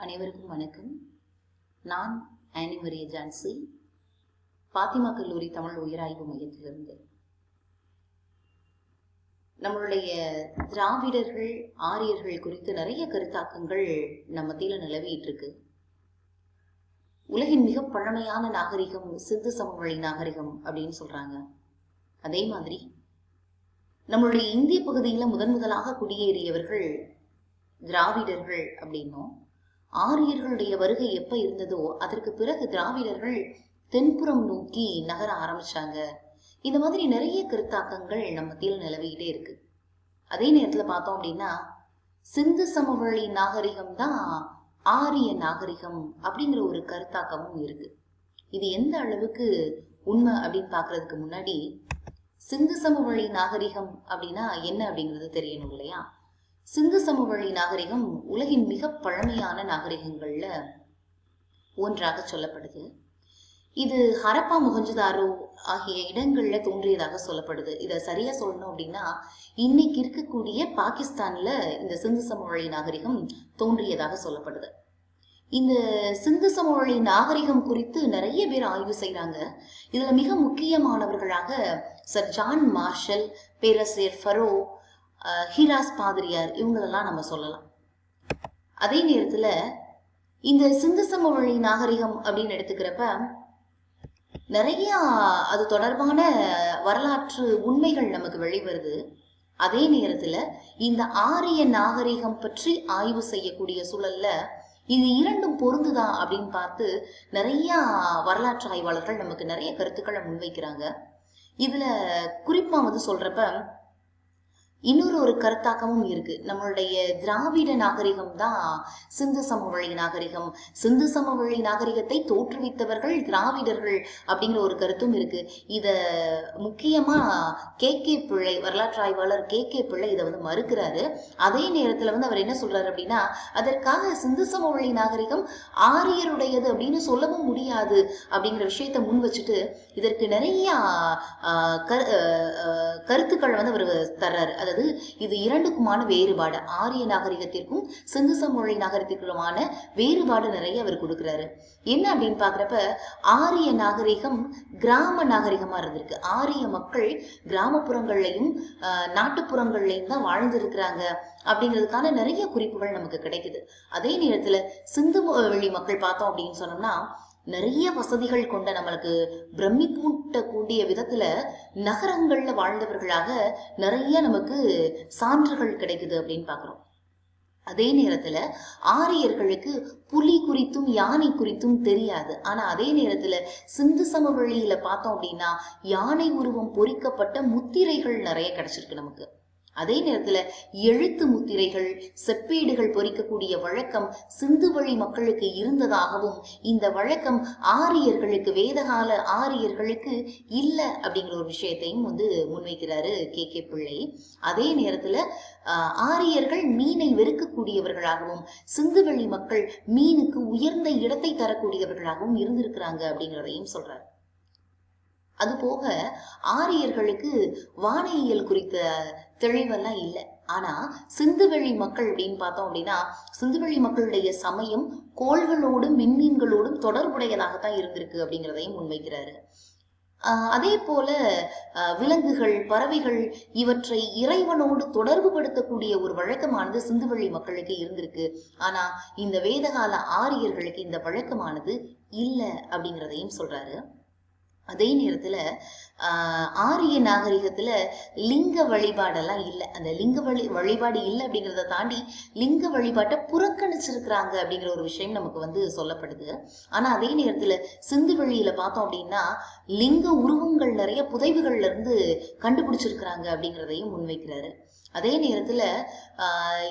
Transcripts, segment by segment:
அனைவருக்கும் வணக்கம். நான் ஆனிமரிய ஜான்சி பாத்திமா கல்லூரி தமிழ் உயராய்வு மையத்திலிருந்து. நம்மளுடைய திராவிடர்கள் ஆரியர்கள் குறித்து நிறைய கருத்தாக்கங்கள் நம்ம மத்தியில் நிலவிட்டு இருக்கு உலகின் மிக பழமையான நாகரிகம் சிந்து சமவெளி நாகரிகம் அப்படின்னு சொல்றாங்க. அதே மாதிரி நம்மளுடைய இந்திய பகுதியில் முதன் முதலாக குடியேறியவர்கள் திராவிடர்கள் அப்படின்னும். ஆரியர்களுடைய வருகை எப்ப இருந்ததோ அதற்கு பிறகு திராவிடர்கள் தென்புறம் நோக்கி நகர ஆரம்பிச்சாங்க. இந்த மாதிரி நிறைய கருத்தாக்கங்கள் நம்ம மத்தியில் நிலவிக்கிட்டே இருக்கு. அதே நேரத்துல பார்த்தோம் அப்படின்னா சிந்து சமவெளி நாகரிகம் தான் ஆரிய நாகரிகம் அப்படிங்கிற ஒரு கருத்தாக்கமும் இருக்கு. இது எந்த அளவுக்கு உண்மை அப்படின்னு பாக்குறதுக்கு முன்னாடி சிந்து சமவெளி நாகரிகம் அப்படின்னா என்ன அப்படிங்கிறது தெரியணும் இல்லையா? சிந்து சமவெளி நாகரிகம் உலகின் மிக பழமையான நாகரிகங்கள்ல ஒன்றாக சொல்லப்படுது. இது ஹரப்பா முகஞ்சதாரோ ஆகிய இடங்கள்ல தோன்றியதாக சொல்லப்படுது. இதை சரியா சொல்லணும் அப்படின்னா இன்னைக்கு இருக்கக்கூடிய பாகிஸ்தான்ல இந்த சிந்து சமவெளி நாகரிகம் தோன்றியதாக சொல்லப்படுது. இந்த சிந்து சமவெளி நாகரிகம் குறித்து நிறைய பேர் ஆய்வு செய்கிறாங்க இதுல மிக முக்கியமானவர்களாக சர் ஜான் மார்ஷல் பேரரசர் ஃபரோ ஹிராஸ் பாதிரியார் இவங்களெல்லாம் நம்ம சொல்லலாம். அதே நேரத்தில் இந்த சிந்து சமவெளி நாகரிகம் அப்படின்னு எடுத்துக்கிறப்ப நிறைய அது தொடர்பான வரலாற்று உண்மைகள் நமக்கு வெளிவருது. அதே நேரத்தில் இந்த ஆரிய நாகரிகம் பற்றி ஆய்வு செய்யக்கூடிய சூழல்ல இது இரண்டும் பொருந்துதா அப்படின்னு பார்த்து நிறைய வரலாற்று ஆய்வாளர்கள் நமக்கு நிறைய கருத்துக்களை முன்வைக்கிறாங்க. இதுல குறிப்பா வந்து சொல்றப்ப இன்னொரு ஒரு கருத்தாக்கமும் இருக்கு. நம்மளுடைய திராவிட நாகரிகம் தான் சிந்து சமவெளி நாகரிகம். சிந்து சமவெளி நாகரிகத்தை தோற்றுவித்தவர்கள் திராவிடர்கள் அப்படிங்கிற ஒரு கருத்தும் இருக்கு. இத முக்கியமா கே கே பிள்ளை வரலாற்று ஆய்வாளர் கே கே பிள்ளை இதை வந்து மறுக்கிறாரு. அதே நேரத்துல வந்து அவர் என்ன சொல்றாரு அப்படின்னா அதற்காக சிந்து சமவெளி நாகரிகம் ஆரியருடையது அப்படின்னு சொல்லவும் முடியாது அப்படிங்கிற விஷயத்த முன் வச்சுட்டு இதற்கு நிறைய கரு- கருத்துக்கள் வந்து அவர் தர்றாரு. அதாவது இது இரண்டுக்குமான வேறுபாடு. ஆரிய நாகரிகத்திற்கும் சிந்து சமொழி நாகரிகத்திற்குமான வேறுபாடு நிறைய அவர் கொடுக்குறாரு. என்ன அப்படின்னு பாக்குறப்ப ஆரிய நாகரிகம் கிராம நாகரிகமா இருந்திருக்கு. ஆரிய மக்கள் கிராமப்புறங்கள்லையும் ஆஹ், நாட்டுப்புறங்கள்லையும் தான் வாழ்ந்திருக்கிறாங்க அப்படிங்கிறதுக்கான நிறைய குறிப்புகள் நமக்கு கிடைக்குது. அதே நேரத்துல சிந்து வழி மக்கள் பார்த்தோம் அப்படின்னு சொன்னோம்னா நிறைய வசதிகள் கொண்ட நம்மளுக்கு பிரமிப்பூட்டக்கூடிய விதத்துல நகரங்கள்ல வாழ்ந்தவர்களாக நிறைய நமக்கு சான்றுகள் கிடைக்குது அப்படின்னு பாக்குறோம் அதே நேரத்துல ஆரியர்களுக்கு புலி குறித்தும் யானை குறித்தும் தெரியாது. ஆனா அதே நேரத்துல சிந்து சமவெளியில பார்த்தோம் அப்படின்னா யானை உருவம் பொறிக்கப்பட்ட முத்திரைகள் நிறைய கிடைச்சிருக்கு நமக்கு. அதே நேரத்துல எழுத்து முத்திரைகள் செப்பேடுகள் பொறிக்கக்கூடிய வழக்கம் சிந்து வழி மக்களுக்கு இருந்ததாகவும் இந்த வழக்கம் ஆரியர்களுக்கு வேதகால ஆரியர்களுக்கு இல்ல அப்படிங்கிற ஒரு விஷயத்தையும் வந்து முன்வைக்கிறாரு கே. கே. பிள்ளை. அதே நேரத்துல ஆரியர்கள் மீனை வெறுக்கக்கூடியவர்களாகவும் சிந்துவெளி மக்கள் மீனுக்கு உயர்ந்த இடத்தை தரக்கூடியவர்களாகவும் இருந்திருக்கிறாங்க அப்படிங்கிறதையும் சொல்றாரு. அது போக ஆரியர்களுக்கு வானியல் குறித்த தெளிவெல்லாம் இல்லை. ஆனா சிந்துவெளி மக்கள் அப்படின்னு பார்த்தோம் அப்படின்னா சிந்துவெளி மக்களுடைய சமயம் கோள்களோடும் மின்மீன்களோடும் தொடர்புடையதாகத்தான் இருந்திருக்கு அப்படிங்கிறதையும் முன்வைக்கிறாரு. அதே போல விலங்குகள் பறவைகள் இவற்றை இறைவனோடு தொடர்பு படுத்தக்கூடிய ஒரு வழக்கமானது சிந்துவெளி மக்களுக்கு இருந்திருக்கு. ஆனா இந்த வேதகால ஆரியர்களுக்கு இந்த வழக்கமானது இல்லை அப்படிங்கிறதையும் சொல்றாரு. அதே நேரத்தில் ஆரிய நாகரிகத்தில் லிங்க வழிபாடெல்லாம் இல்லை. அந்த லிங்க வழி வழிபாடு இல்லை அப்படிங்கிறத தாண்டி லிங்க வழிபாட்டை புறக்கணிச்சிருக்கிறாங்க அப்படிங்கிற ஒரு விஷயம் நமக்கு வந்து சொல்லப்படுது. ஆனால் அதே நேரத்தில் சிந்து வழியில் பார்த்தோம் அப்படின்னா லிங்க உருவங்கள் நிறைய புதைவுகள்ல இருந்து கண்டுபிடிச்சிருக்கிறாங்க அப்படிங்கிறதையும் முன்வைக்கிறாரு. அதே நேரத்தில்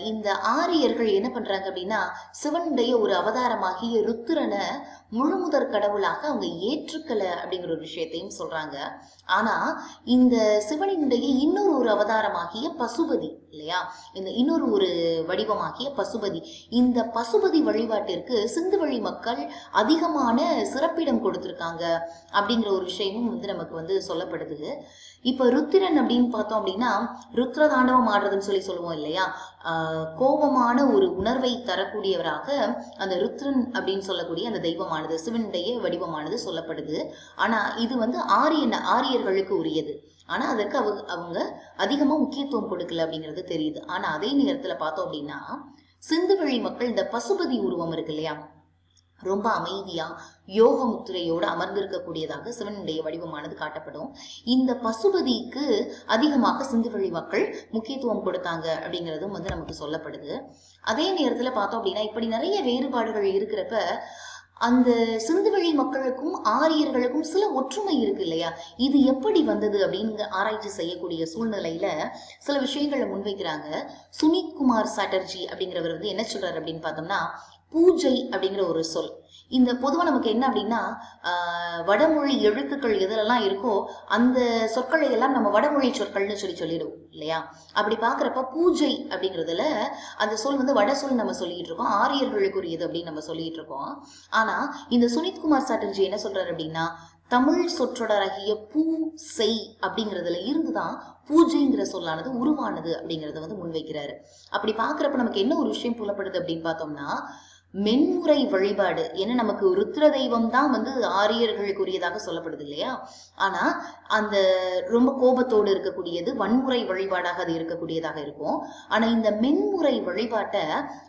இந்த ஆரியர்கள் என்ன பண்ணுறாங்க அப்படின்னா சிவனுடைய ஒரு அவதாரமாகிய ருத்திரனை முழுமுதற் கடவுளாக அவங்க ஏற்றுக்கலை அப்படிங்கிற ஒரு விஷயத்தையும் சொல்றாங்க. ஆனா இந்த சிவனினுடைய இன்னொரு ஒரு அவதாரமாகிய பசுபதி இல்லையா? இந்த இன்னொரு ஒரு வடிவமாகிய பசுபதி. இந்த பசுபதி வழிபாட்டிற்கு சிந்துவழி மக்கள் அதிகமான சிறப்பிடம் கொடுத்திருக்காங்க அப்படிங்கிற ஒரு விஷயமும் வந்து நமக்கு வந்து சொல்லப்படுது. இப்ப ருத்திரன் அப்படின்னு பார்த்தோம் அப்படின்னா ருத்ர தாண்டவம் ஆடுறதுன்னு சொல்லி சொல்லுவோம் இல்லையா? கோபமான ஒரு உணர்வை தரக்கூடியவராக அந்த ருத்ரன் அப்படின்னு சொல்லக்கூடிய அந்த தெய்வமானது சிவனுடைய வடிவமானது சொல்லப்படுது. ஆனா இது வந்து ஆரியன் ஆரியர்களுக்கு உரியது. ஆனா அதற்கு அவங்க அவங்க அதிகமா முக்கியத்துவம் கொடுக்கல அப்படிங்கிறது தெரியுது. ஆனா அதே நேரத்துல பார்த்தோம் அப்படின்னா சிந்துவெளி மக்கள் இந்த பசுபதி உருவம் இருக்கு இல்லையா? ரொம்ப அமைதியா யோக முத்திரையோடு அமர்ந்திருக்கக்கூடியதாக சிவனுடைய வடிவமானது காட்டப்படும். இந்த பசுபதிக்கு அதிகமாக சிந்துவெளி மக்கள் முக்கியத்துவம் கொடுத்தாங்க அப்படிங்கிறதும் வந்து நமக்கு சொல்லப்படுது. அதே நேரத்துல பார்த்தோம் அப்படின்னா இப்படி நிறைய வேறுபாடுகள் இருக்கிறப்ப அந்த சிந்துவெளி மக்களுக்கும் ஆரியர்களுக்கும் சில ஒற்றுமை இருக்கு இல்லையா? இது எப்படி வந்தது அப்படின்னு ஆராய்ச்சி செய்யக்கூடிய சூழ்நிலையில சில விஷயங்களை முன்வைக்கிறாங்க. சுனித் குமார் சாட்டர்ஜி அப்படிங்கிறவர் வந்து என்ன சொல்றாரு அப்படின்னு பார்த்தோம்னா பூஜை அப்படிங்கிற ஒரு சொல். இந்த பொதுவாக நமக்கு என்ன அப்படின்னா வடமொழி எழுத்துக்கள் எதுலெல்லாம் இருக்கோ அந்த சொற்களை எல்லாம் நம்ம வடமொழி சொற்கள்னு சொல்லி சொல்லிடுவோம் இல்லையா? அப்படி பார்க்குறப்ப பூஜை அப்படிங்கிறதுல அந்த சொல் வந்து வட சொல் நம்ம சொல்லிட்டு இருக்கோம் ஆரியர்களுக்குரியது அப்படின்னு நம்ம சொல்லிட்டு இருக்கோம். ஆனால் இந்த சுனித்குமார் சாட்டர்ஜி என்ன சொல்றாரு அப்படின்னா தமிழ் சொற்றொடராகிய பூ செய் அப்படிங்கிறதுல இருந்துதான் பூஜைங்கிற சொல்லானது உருவானது அப்படிங்கறத வந்து முன்வைக்கிறாரு. அப்படி பார்க்குறப்ப நமக்கு என்ன ஒரு விஷயம் புலப்படுது அப்படின்னு பார்த்தோம்னா மென்முறை வழிபாடு ஏன்னா நமக்கு ருத்ர தெய்வம் தான் வந்து ஆரியர்களுக்குரியதாக சொல்லப்படுது இல்லையா? ஆனா அந்த ரொம்ப கோபத்தோடு இருக்கக்கூடியது வன்முறை வழிபாடாக அது இருக்கக்கூடியதாக இருக்கும். ஆனா இந்த மென்முறை வழிபாட்டை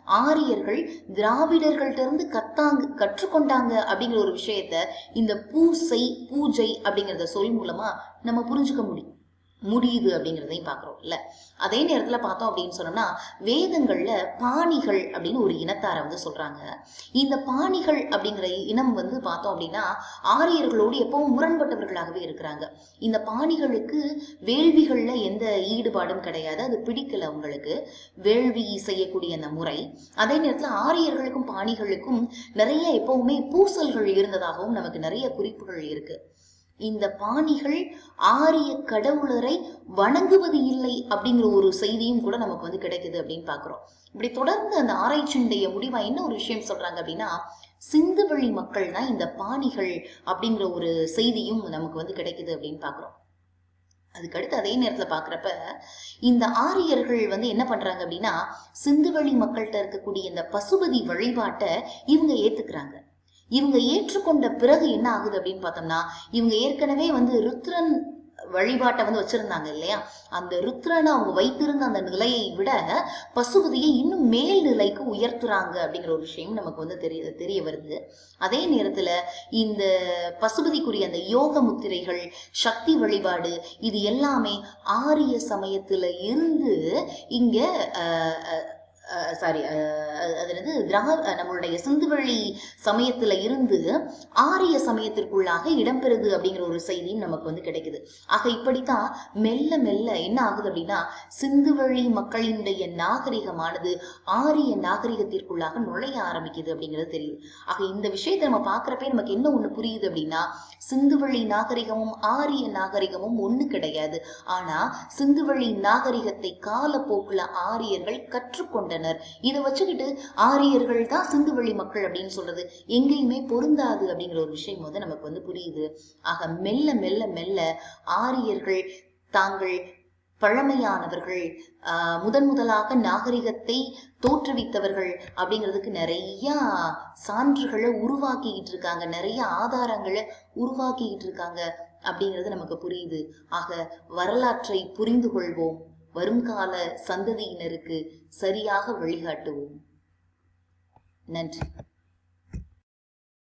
ஆரியர்கள் திராவிடர்கள்ட்ட இருந்து கத்தாங்க கற்றுக்கொண்டாங்க அப்படிங்கிற ஒரு விஷயத்த இந்த பூசை பூஜை அப்படிங்கிறத சொல் மூலமா நம்ம புரிஞ்சுக்க முடியும். முடியுது அப்படிங்கிறதையும் பார்க்குறோம் இல்லை? அதே நேரத்தில் பார்த்தோம் அப்படின்னு சொன்னோம்னா வேதங்களில் பாணிகள் அப்படின்னு ஒரு இனத்தாரை வந்து சொல்கிறாங்க இந்த பாணிகள் அப்படிங்கிற இனம் வந்து பார்த்தோம் அப்படின்னா ஆரியர்களோடு எப்பவும் முரண்பட்டவர்களாகவே இருக்கிறாங்க. இந்த பாணிகளுக்கு வேள்விகளில் எந்த ஈடுபாடும் கிடையாது அது பிடிக்கல அவங்களுக்கு. வேள்வி செய்யக்கூடிய அந்த முறை. அதே நேரத்தில் ஆரியர்களுக்கும் பாணிகளுக்கும் நிறைய எப்பவுமே பூசல்கள் இருந்ததாகவும் நமக்கு நிறைய குறிப்புகள் இருக்குது இந்த பாணிகள் ஆரிய கடவுளரை வணங்குவது இல்லை அப்படிங்கிற ஒரு செய்தியும் கூட நமக்கு வந்து கிடைக்குது அப்படின்னு பாக்குறோம் இப்படி தொடர்ந்து அந்த ஆராய்ச்சியினுடைய முடிவா என்ன ஒரு விஷயம் சொல்றாங்க அப்படின்னா சிந்து மக்கள் தான் இந்த பாணிகள் அப்படிங்கிற ஒரு செய்தியும் நமக்கு வந்து கிடைக்குது அப்படின்னு பாக்குறோம் அதுக்கடுத்து அதே நேரத்துல பாக்குறப்ப இந்த ஆரியர்கள் வந்து என்ன பண்றாங்க அப்படின்னா சிந்துவெளி மக்கள்கிட்ட இருக்கக்கூடிய இந்த பசுபதி வழிபாட்டை இவங்க ஏத்துக்கிறாங்க. இவங்க ஏற்றுக்கொண்ட பிறகு என்ன ஆகுது அப்படின்னு பார்த்தோம்னா இவங்க ஏற்கனவே வந்து ருத்ரன் வழிபாட்டை வந்து வச்சிருந்தாங்க இல்லையா? அந்த ருத்ரனை அவங்க வைத்திருந்த அந்த நிலையை விட பசுபதியை இன்னும் மேல் நிலைக்கு உயர்த்துறாங்க அப்படிங்கிற ஒரு விஷயம் நமக்கு வந்து தெரிய தெரிய வருது. அதே நேரத்துல இந்த பசுபதிக்குரிய அந்த யோக முத்திரைகள் சக்தி வழிபாடு இது எல்லாமே ஆரிய சமயத்துல இருந்து இங்க சாரி அதாவது கிரக நம்மளுடைய சிந்துவெளி சமயத்துல இருந்து ஆரிய சமயத்திற்குள்ளாக இடம்பெறுது அப்படிங்கிற ஒரு செய்தியும் நமக்கு வந்து கிடைக்குது. ஆக இப்படித்தான் மெல்ல மெல்ல என்ன ஆகுது அப்படின்னா சிந்துவெளி மக்களினுடைய நாகரிகமானது ஆரிய நாகரிகத்திற்குள்ளாக நுழைய ஆரம்பிக்குது அப்படிங்கிறது தெரியுது. ஆக இந்த விஷயத்தை நம்ம பார்க்கறப்பே நமக்கு என்ன ஒன்று புரியுது அப்படின்னா சிந்துவெளி நாகரிகமும் ஆரிய நாகரிகமும் ஒன்று கிடையாது. ஆனால் சிந்துவெளி நாகரிகத்தை காலப்போக்கில் ஆரியர்கள் கற்றுக்கொண்டனர். இதை வச்சுக்கிட்டு ஆரியர்கள் தான் சிந்துவெளி மக்கள் அப்படின்னு சொல்றது எங்கேயுமே பொருந்தாது அப்படிங்கிற ஒரு விஷயம் வந்து நமக்கு வந்து புரியுது. ஆக மெல்ல மெல்ல மெல்ல ஆரியர்கள் தாங்கள் பழமையானவர்கள் ஆஹ் முதன் முதலாக நாகரிகத்தை தோற்றுவித்தவர்கள் அப்படிங்கிறதுக்கு நிறைய சான்றுகளை உருவாக்கிக்கிட்டு இருக்காங்க. நிறைய ஆதாரங்களை உருவாக்கிக்கிட்டு இருக்காங்க அப்படிங்கிறது நமக்கு புரியுது. ஆக வரலாற்றை புரிந்து கொள்வோம். வருங்கால சந்ததியினருக்கு சரியாக வழிகாட்டுவோம். நன்றி.